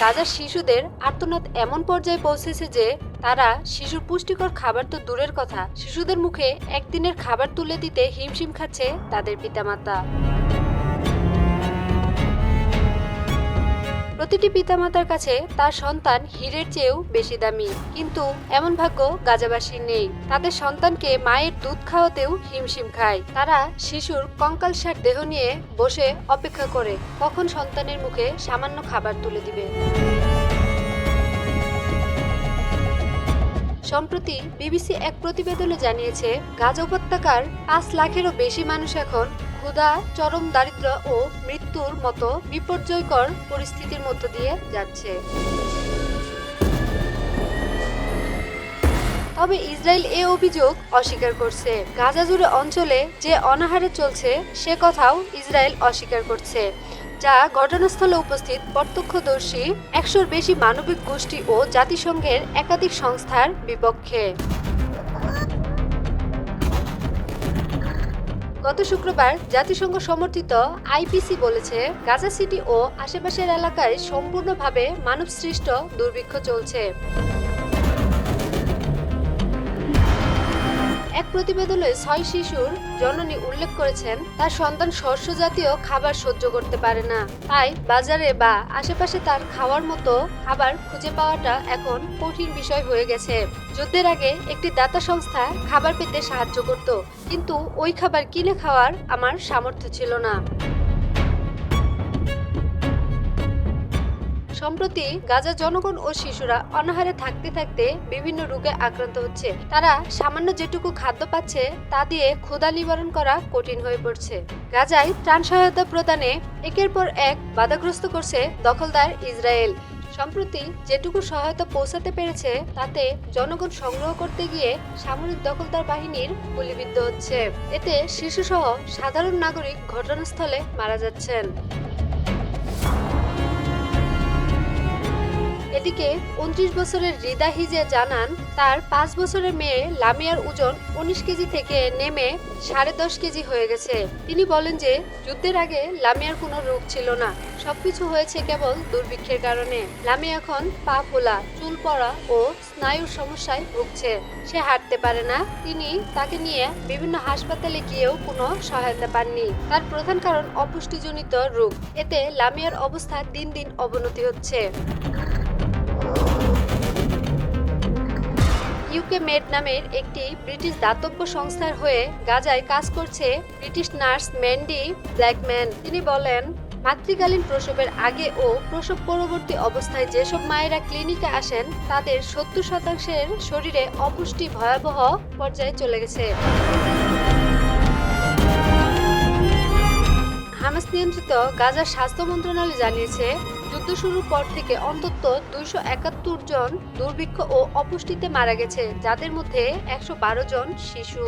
গাজার শিশুদের আর্তনাদ এমন পর্যায়ে পৌঁছেছে যে তারা শিশুর পুষ্টিকর খাবার তো দূরের কথা, শিশুদের মুখে একদিনের খাবার তুলে দিতে হিমশিম খাচ্ছে তাদের পিতামাতা। প্রতিটি পিতামাতার কাছে তার সন্তান হীরের চেয়েও বেশি দামি। কিন্তু এমন ভাগ্য গাজাবাসীর নেই। তাদের সন্তানকে মায়ের দুধ খাওয়াতেও হিমশিম খায়। তারা শিশুর কঙ্কালসার দেহ নিয়ে বসে অপেক্ষা করে। কখন সন্তানের মুখে সামান্য খাবার তুলে দিবে। সম্প্রতি বিবিসি এক প্রতিবেদনে জানিয়েছে, গাজা উপত্যকার পাঁচ লাখেরও বেশি মানুষ এখন ক্ষুধা, চরম দারিদ্র ও মৃত্যুর মতো বিপর্যয়কর পরিস্থিতির মধ্য দিয়ে যাচ্ছে। তবে ইসরায়েল এ অভিযোগ অস্বীকার করছে। গাজা জুড়ে অঞ্চলে যে অনাহারে চলছে, সে কথাও ইসরায়েল অস্বীকার করছে, যা ঘটনাস্থলে উপস্থিত প্রত্যক্ষদর্শী, একশোর বেশি মানবিক গোষ্ঠী ও জাতিসংঘের একাধিক সংস্থার বিপক্ষে। গত শুক্রবার জাতিসংঘ সমর্থিত আইপিসি বলেছে, গাজা সিটি ও আশেপাশের এলাকায় সম্পূর্ণভাবে মানবসৃষ্ট দুর্ভিক্ষ চলছে। এক প্রতিবেদনে ছয় শিশুর জননী উল্লেখ করেছেন, তার সন্তান শস্য জাতীয় খাবার সহ্য করতে পারে না। তাই বাজারে বা আশেপাশে তার খাওয়ার মতো খাবার খুঁজে পাওয়াটা এখন কঠিন বিষয় হয়ে গেছে। যুদ্ধের আগে একটি দাতা সংস্থা খাবার পেতে সাহায্য করত, কিন্তু ওই খাবার কিনে খাওয়ার আমার সামর্থ্য ছিল না। সম্প্রতি গাজা জনগণ ও শিশুরা অনাহারে থাকতে থাকতে বিভিন্ন রোগে আক্রান্ত হচ্ছে। তারা সামান্য যেটুকু খাদ্য পাচ্ছে, তা দিয়ে ক্ষুধা নিবারণ করা কঠিন হয়ে পড়ছে। গাজায় ত্রাণ সহায়তা প্রদানে একের পর এক বাধাগ্রস্ত করছে দখলদার ইসরায়েল। সম্প্রতি যেটুকু সহায়তা পৌঁছাতে পেরেছে, তাতে জনগণ সংগ্রহ করতে গিয়ে সামরিক দখলদার বাহিনীর গুলিবিদ্ধ হচ্ছে। এতে শিশুসহ সাধারণ নাগরিক ঘটনাস্থলে মারা যাচ্ছেন। এদিকে উনত্রিশ বছরের রিদা হিজে জানান, তার পাঁচ বছরের মেয়ে লামিয়ার ওজন উনিশ কেজি থেকে নেমে সাড়ে দশ কেজি হয়ে গেছে। তিনি বলেন যে, যুদ্ধের আগে লামিয়ার কোনো রোগ ছিল না। সবকিছু হয়েছে কেবল দুর্ভিক্ষের কারণে। লামিয়া এখন পা ফোলা, চুল পড়া ও স্নায়ুর সমস্যায় ভুগছে। সে হাঁটতে পারে না। তিনি তাকে নিয়ে বিভিন্ন হাসপাতালে গিয়েও কোনো সহায়তা পাননি। তার প্রধান কারণ অপুষ্টিজনিত রোগ। এতে লামিয়ার অবস্থা দিন দিন অবনতি হচ্ছে। ইউকে মেড নামের একটি ব্রিটিশ দাতব্য সংস্থার হয়ে গাজায় কাজ করছে ব্রিটিশ নার্স ম্যান্ডি ব্ল্যাকম্যান। তিনি বলেন, মাতৃকালীন প্রসবের আগে ও প্রসব পরবর্তী অবস্থায় যেসব মায়েরা ক্লিনিকে আসেন, তাদের সত্তর শতাংশের শরীরে অপুষ্টি ভয়াবহ পর্যায়ে চলে গেছে। হামাস নিয়ন্ত্রিত গাজার স্বাস্থ্য মন্ত্রণালয় জানিয়েছে যুদ্ধ শুরুর পর থেকে অন্তত দুইশো একাত্তর জন দুর্ভিক্ষ ও অপুষ্টিতে মারা গেছে, যাদের মধ্যে একশো বারো জন শিশু।